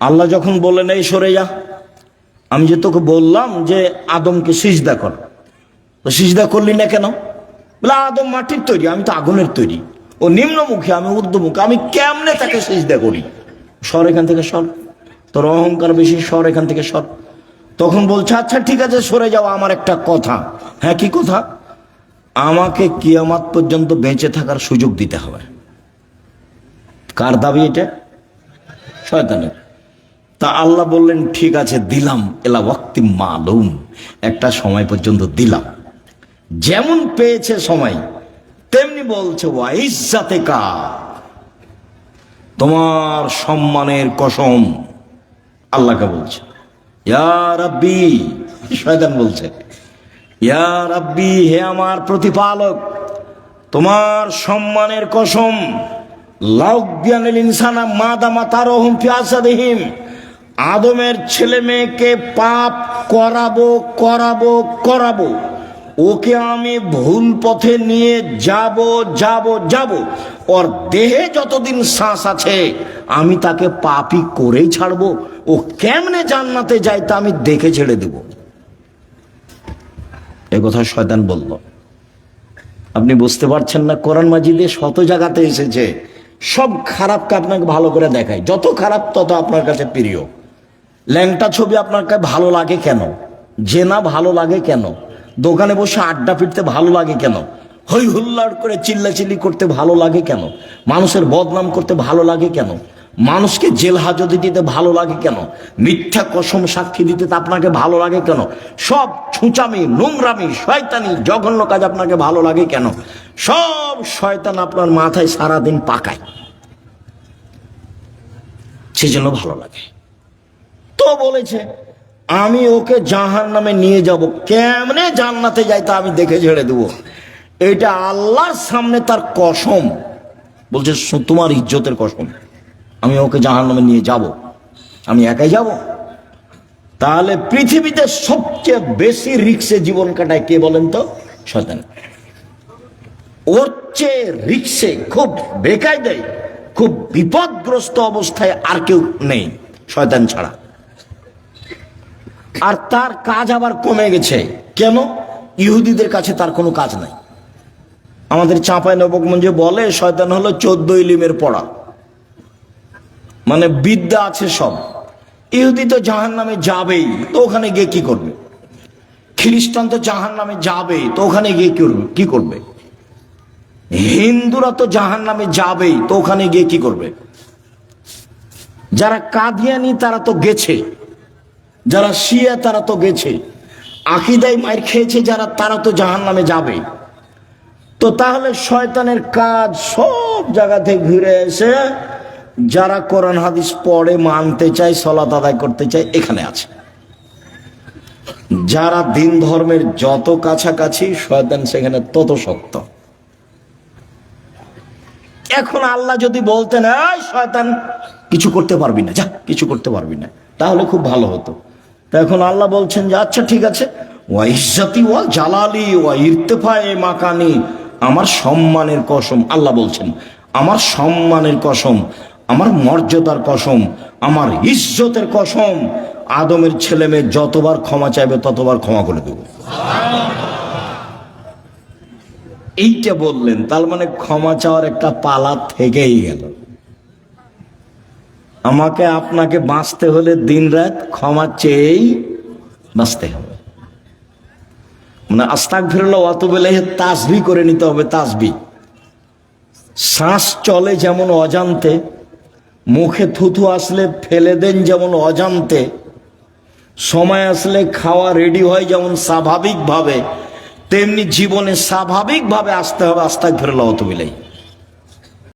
আল্লাহ যখন বললেন, এই সরে যা আমি যে তোকে বললাম যে আদমকে সিজদা কর। তো সিজদা করলি না কেন? বলে, আদম মাটির তৈরি, আমি তো আগুনের তৈরি। ও নিম্নমুখী, আমি ঊর্ধ্বমুখী, আমি কেমনে তাকে সিজদা করি? সর এখান থেকে সর। তোর অহংকার বেশি, সর এখান থেকে সর। তখন বলছে আচ্ছা ঠিক আছে, সরে যাও, আমার একটা কথা। হ্যাঁ কি কথা? আমাকে কিয়ামাত পর্যন্ত বেঁচে থাকার সুযোগ দিতে হবে। কার দাবি এটা? শয়তানের। তা আল্লাহ বললেন, ঠিক আছে, দিলাম। এলা ওয়াক্তি মালুম। একটা সময় পর্যন্ত দিলাম। যেমন পেয়েছে সময়, তেমনি বলছে ওয়াইজাতে কা তোমার সম্মানের কসম আল্লাহকে বলছে। ইয়া রাব্বি, শয়তান বলছে, ইয়া রাব্বি, হে আমার প্রতিপালক, তোমার সম্মানের কসম লাউজ্ঞানের ইনসানা মাদামা তারহম ফিয়াসাদিহিম আদমের ছেলে মেয়েকে পাপ করাবো করাবো করাবো। ওকে আমি ভুল পথে নিয়ে যাব যাব যাব। ওর দেহে যতদিন শ্বাস আছে, আমি তাকে পাপই করেই ছাড়বো। ও কেমনে জান্নাতে যায় তা আমি দেখে ছেড়ে দেব। এ কথা শয়তান বলল। আপনি বুঝতে পারছেন না, কোরআন মাজিদে শত জায়গাতে এসেছে। সব খারাপকে আপনাকে ভালো করে দেখায়। যত খারাপ, তত আপনার কাছে প্রিয়। ল্যাংটা ছবি আপনার কাছে ভালো লাগে কেন? জেনা ভালো লাগে কেন? দোকানে বসে আড্ডা ফিরতে ভালো লাগে কেন? হই হুল্লাড় করে চিল্লাচিল্লি করতে ভালো লাগে কেন? মানুষের বদনাম করতে ভালো লাগে কেন? মানুষকে জেল হাজতে দিতে ভালো লাগে কেন? মিথ্যা কসম সাক্ষী দিতে আপনাকে ভালো লাগে কেন? সব ছুঁচামি, নোংরামি, শয়তানি, জঘন্য কাজ আপনাকে ভালো লাগে কেন? সব শয়তান আপনার মাথায় সারাদিন পাকায়। সেজন্য ভালো লাগে। বলেছে, আমি ওকে জাহান নামে নিয়ে যাব। কেমনে জান্নাতে যাই তা আমি দেখে ছেড়ে দেবো। এটা আল্লাহর সামনে তার কসম। বলছে তোমার ইজ্জতের কসম। আমি ওকে জাহান নামে নিয়ে যাব। আমি একাই যাব। তাহলে পৃথিবীতে সবচেয়ে বেশি রিক্সে জীবন কাটায় কে বলেন তো? শয়তান। ওর চেয়ে রিক্সে খুব বেকায় দেয় খুব বিপদগ্রস্ত অবস্থায় আর কেউ নেই, শয়তান ছাড়া। আর তার কাজ আবার কমে গেছে। কেন? ইহুদিদের কাছে তার কোনো কাজ নাই। আমাদের চাঁপাই নবকমঞ্জে বলে, শয়তান হলো চোদ্দ ইলিমের পড়া। মানে বিদ্যা আছে সব। ইহুদি তো জাহান নামে যাবেই, তো ওখানে গিয়ে কি করবে? খ্রিস্টান তো জাহান নামে যাবেই, তো ওখানে গিয়ে কি করবে? কি করবে? হিন্দুরা তো জাহান নামে যাবেই, তো ওখানে গিয়ে কি করবে? যারা কাদিয়ানি, তারা তো গেছে। যারা শিয়া, তারা তো গেছে। আকিদাই মায়ের খেয়েছে যারা, তারা তো জাহান নামে যাবে। তো তাহলে শয়তানের কাজ সব জায়গা থেকে ঘুরে এসে যারা কোরআন, হাদিস পড়ে, মানতে চায় সলাত আদায় করতে চায়, এখানে আছে। যারা দিন ধর্মের যত কাছাকাছি, শয়তান সেখানে তত শক্ত। এখন আল্লাহ যদি বলতেন শয়তান, কিছু করতে পারবি না, যা, কিছু করতে পারবি না। তাহলে খুব ভালো হতো। তা এখন আল্লাহ বলছেন যে আচ্ছা ঠিক আছে। ওয়া ইজ্জাতি ওয়া জালালি ওয়া ইরতেফায়ে মাকানি। আমার সম্মানের কসম, আল্লাহ বলছেন, আমার সম্মানের কসম, আমার মর্যাদার কসম, আমার ইজ্জতের কসম, আদমের ছেলে মেয়ে যতবার ক্ষমা চাইবে, ততবার ক্ষমা করে দেবো। এইটা বললেন, তার মানে ক্ষমা চাওয়ার একটা পালা থেকেই গেল। আমাকে আপনাকে বাঁচতে হলে দিন রাত ক্ষমা চেয়েই বাঁচতে হবে। মানে আস্তাক ফিরল অত বেলে তাসবি করে নিতে হবে, তাসবি। শ্বাস চলে যেমন অজান্তে, মুখে থুথু আসলে ফেলে দেন যেমন অজান্তে, সময় আসলে খাওয়া রেডি হয় যেমন স্বাভাবিকভাবে, তেমনি জীবনে স্বাভাবিকভাবে আসতে হবে আস্তাক ফিরল অত বেলাই